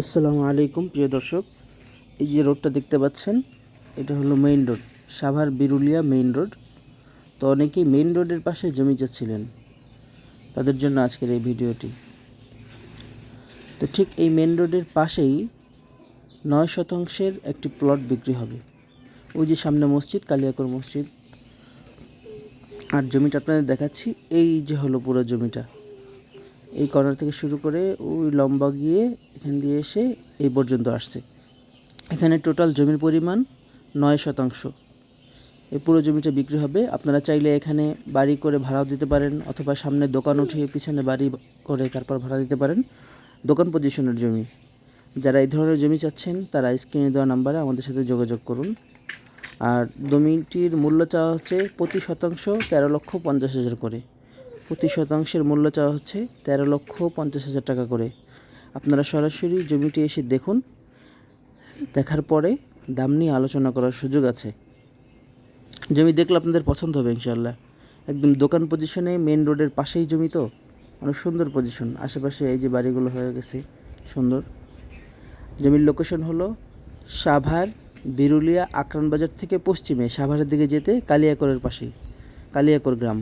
আসসালামু আলাইকুম, প্রিয় দর্শক। এই যে রোডটা দেখতে পাচ্ছেন, এটা হলো main road Savar Birulia main road তো অনেকেই মেইন রোডের পাশে জমি যাচ্ছিলেন তাদের জন্য আজকের এই ভিডিওটি। তো ঠিক এই মেইন রোডের পাশেই নয় শতাংশের একটি প্লট বিক্রি হবে। ওই যে সামনে মসজিদ, কালিয়াকর মসজিদ। আর জমিটা আপনাদের দেখাচ্ছি, এই যে হলো পুরো জমিটা। এই কর্নার থেকে শুরু করে ওই লম্বা গিয়ে এখান দিয়ে এসে এই পর্যন্ত আসছে। এখানে টোটাল জমির পরিমাণ নয় শতাংশ। এই পুরো জমিটা বিক্রি হবে। আপনারা চাইলে এখানে বাড়ি করে ভাড়াও দিতে পারেন অথবা সামনে দোকান উঠিয়ে পিছনে বাড়ি করে তারপর ভাড়া দিতে পারেন। দোকান পজিশনের জমি। যারা এই ধরনের জমি চাচ্ছেন, তারা স্ক্রিনে দেওয়া নাম্বারে আমাদের সাথে যোগাযোগ করুন। আর জমিটির মূল্য চাওয়া হচ্ছে প্রতি শতাংশ তেরো লক্ষ পঞ্চাশ হাজার করে। প্রতি শতাংশের মূল্য চাওয়া হচ্ছে তেরো লক্ষ পঞ্চাশ হাজার টাকা করে। আপনারা সরাসরি জমিটি এসে দেখুন। দেখার পরে দাম নিয়ে আলোচনা করার সুযোগ আছে। জমি দেখলে আপনাদের পছন্দ হবে ইনশাল্লাহ একদম দোকান পজিশনে মেন রোডের পাশেই জমি তো। অনেক সুন্দর পজিশন আশেপাশে এই যে বাড়িগুলো হয়ে গেছে, সুন্দর। জমির লোকেশন হলো সাভার, বিরুলিয়া আকরান বাজার থেকে পশ্চিমে। সাভারের দিকে যেতে কালিয়াকরের পাশেই, কালিয়াকর গ্রাম।